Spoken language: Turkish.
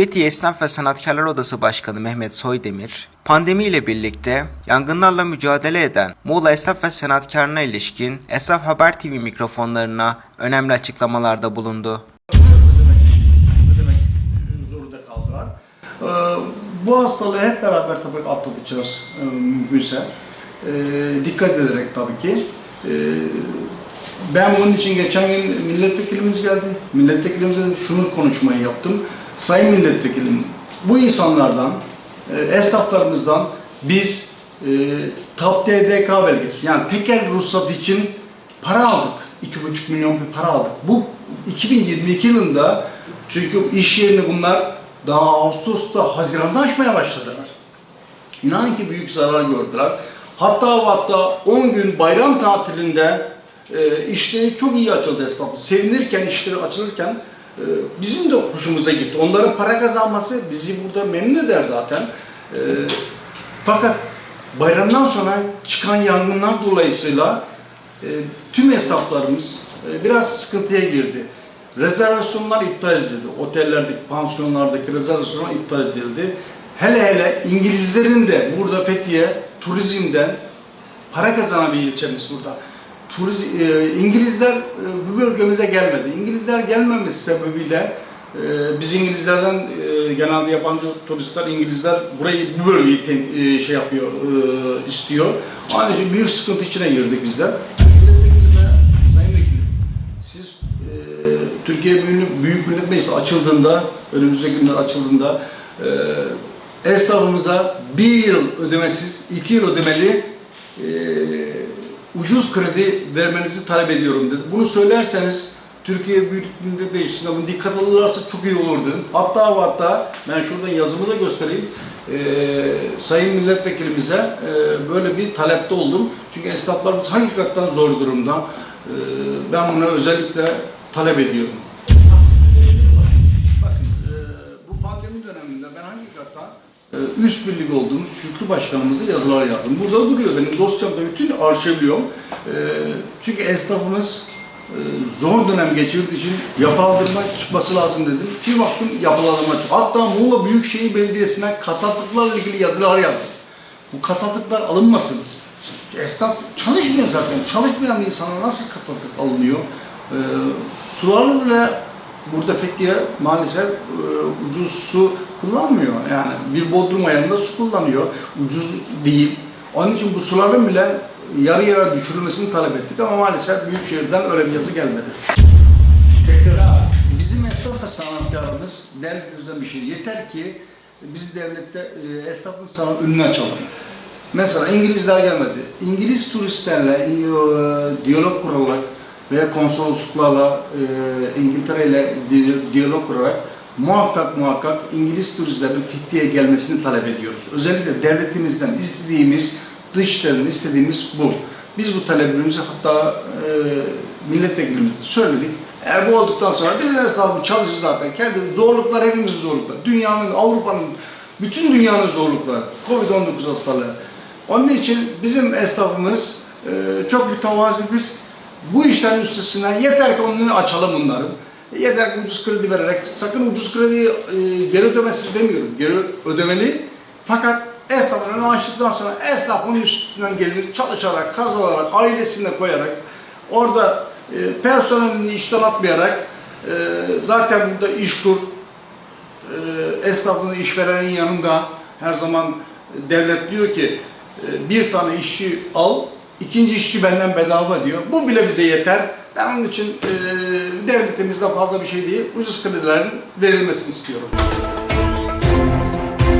Fethiye Esnaf ve Sanatkarlar Odası Başkanı Mehmet Soydemir, pandemiyle birlikte yangınlarla mücadele eden Muğla Esnaf ve Sanatkarına ilişkin Esnaf Haber TV mikrofonlarına önemli açıklamalarda bulundu. Ee, bu hastalığı hep beraber tabii atlatacağız e, mümkünse. Ee, dikkat ederek tabii ki. Ee, ben bunun için geçen gün milletvekilimiz geldi. Milletvekilimize şunu konuşmayı yaptım. Sayın milletvekilim, bu insanlardan, e, esnaflarımızdan biz e, TAP TDK belgesi yani tekel ruhsat için para aldık. 2,5 milyon bir para aldık. Bu 2022 yılında çünkü iş yerini bunlar daha Ağustos'ta, Haziran'da açmaya başladılar. İnan ki büyük zarar gördüler. Hatta hatta 10 gün bayram tatilinde e, işleri çok iyi açıldı esnaf. Sevinirken, işleri açılırken bizim de hoşumuza gitti. Onların para kazanması bizi burada memnun eder zaten. E, fakat bayramdan sonra çıkan yangınlar dolayısıyla e, tüm esnaflarımız e, biraz sıkıntıya girdi. Rezervasyonlar iptal edildi. Otellerdeki, pansiyonlardaki rezervasyonlar iptal edildi. Hele hele İngilizlerin de burada Fethiye turizmden para kazanan burada. Turiz, e, İngilizler e, bu bölgemize gelmedi. İngilizler gelmemesi sebebiyle e, biz İngilizlerden e, genelde yabancı turistler İngilizler burayı bu bölgeyi tem- e, şey yapıyor e, istiyor. Onun için büyük sıkıntı içine girdik bizler. Sayın Vekilim, siz e, Türkiye Büyük Millet Meclisi açıldığında, önümüzdeki günler açıldığında e, esnafımıza bir yıl ödemesiz, iki yıl ödemeli e, ucuz kredi vermenizi talep ediyorum dedi. Bunu söylerseniz Türkiye Büyük Millet Meclisi'ne bunu dikkat alırlarsa çok iyi olur dedim. Hatta hatta ben şuradan yazımı da göstereyim. E, Sayın Milletvekilimize e, böyle bir talepte oldum. Çünkü esnaflarımız hakikaten zor durumda. E, ben bunu özellikle talep ediyorum. Üst birlik olduğumuz Şükrü Başkanımıza yazılar yazdım. Burada duruyor benim dosyamda bütün arşivliyorum. E, çünkü esnafımız e, zor dönem geçirdiği için yapılandırma çıkması lazım dedim. Bir baktım yapılandırma çıktı. Hatta Muğla Büyükşehir Belediyesi'ne katatlıklarla ilgili yazılar yazdım. Bu katatlıklar alınmasın. Esnaf çalışmıyor zaten. Çalışmayan bir insana nasıl katatlık alınıyor? E, sularla burada Fethiye maalesef e, ucuz su kullanmıyor. Yani bir bodrum ayarında su kullanıyor. Ucuz değil. Onun için bu suların bile yarı yarı düşürülmesini talep ettik ama maalesef Büyükşehir'den öyle bir yazı gelmedi. Tekrar bizim esnaf ve sanatkarımız devletimizden bir şey. Yeter ki biz devlette e, esnafın sana önünü açalım. Mesela İngilizler gelmedi. İngiliz turistlerle e, diyalog kurarak veya konsolosluklarla e, İngiltere ile di- diyalog kurarak muhakkak muhakkak İngiliz turistlerin Fethiye'ye gelmesini talep ediyoruz. Özellikle devletimizden istediğimiz, dışişlerinden istediğimiz bu. Biz bu taleplerimizi hatta e, milletvekilimizde söyledik. Eğer bu olduktan sonra bizim esnafımız çalışır zaten. Kendi zorluklar hepimizin zorlukları. Dünyanın, Avrupa'nın, bütün dünyanın zorlukları. Covid-19 hastalığı. Onun için bizim esnafımız e, çok mütevazidir. Bu işlerin üstesinden yeter ki onu açalım bunların. Yeter ki ucuz kredi vererek, sakın ucuz krediyi e, geri ödemesiz demiyorum. Geri ödemeli. Fakat esnafın önünü açtıktan sonra esnaf bunun üstesinden gelir, çalışarak, kazanarak, ailesine koyarak, orada e, personelini işten atmayarak, e, zaten burada iş kur, e, esnafın işverenin yanında her zaman devlet diyor ki e, bir tane işçi al, ikinci işçi benden bedava diyor. Bu bile bize yeter. Ben onun için e, devletimizden fazla bir şey değil, ucuz kredilerin verilmesini istiyorum.